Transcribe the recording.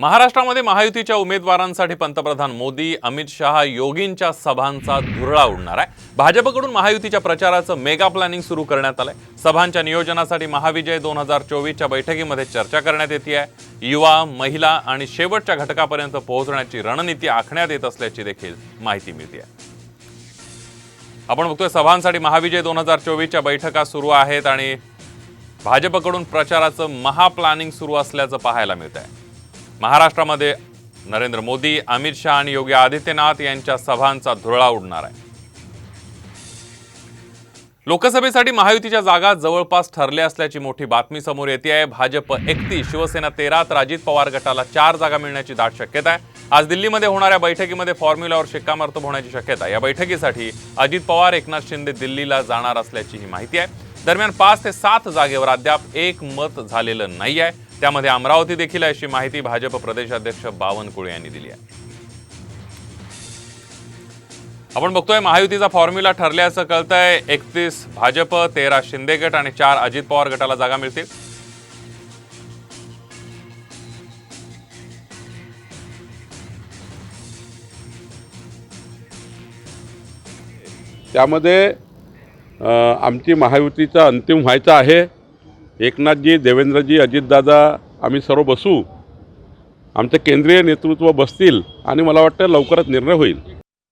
महाराष्ट्रामध्ये महायुतीच्या उमेदवारांसाठी पंतप्रधान मोदी अमित शहा योगींच्या सभांचा धुरळा उडणार आहे. भाजपकडून महायुतीच्या प्रचाराचं मेगा प्लॅनिंग सुरू करण्यात आलंय. सभांच्या नियोजनासाठी महाविजय दोन हजार चोवीसच्या बैठकीमध्ये चर्चा करण्यात येते आहे. युवा महिला आणि शेवटच्या घटकापर्यंत पोहोचण्याची रणनीती आखण्यात येत असल्याची देखील माहिती मिळते आहे. आपण बघतोय सभांसाठी महाविजय दोन हजार चोवीसच्या बैठका सुरू आहेत आणि भाजपकडून प्रचाराचं महाप्लॅनिंग सुरू असल्याचं पाहायला मिळत आहे महाराष्ट्रामध्ये नरेंद्र मोदी अमित शहा आणि योगी आदित्यनाथ यांच्या सभांचा धुरळा उडणार आहे. लोकसभेसाठी महायुतीच्या जागा जवळपास ठरल्या असल्याची मोठी बातमी समोर येते आहे. भाजप एकतीस शिवसेना तेरा तर अजित पवार गटाला चार जागा मिळण्याची दाट शक्यता आहे. आज दिल्लीमध्ये होणाऱ्या बैठकीमध्ये फॉर्म्युलावर शिक्कामोर्तब होण्याची शक्यता आहे. या बैठकीसाठी अजित पवार एकनाथ शिंदे दिल्लीला जाणार असल्याची ही माहिती आहे. दरम्यान पाच ते सात जागेवर अद्याप एक मत झालेलं नाही आहे. त्यामध्ये अमरावती देखील आहे अशी माहिती भाजप प्रदेशाध्यक्ष बावनकुळे यांनी दिली आहे. आपण बघतोय महायुतीचा फॉर्म्युला ठरल्याचं कळतंय. एकतीस भाजप तेरा शिंदे गट आणि चार अजित पवार गटाला जागा मिळतील. त्यामध्ये आमची महायुतीचा अंतिम व्हायचा आहे. एकनाथजी देवेंद्रजी अजितदादा आम्ही सर्व बसू. आमचं केंद्रीय नेतृत्व बसतील आणि मला वाटतं लवकरच निर्णय होईल.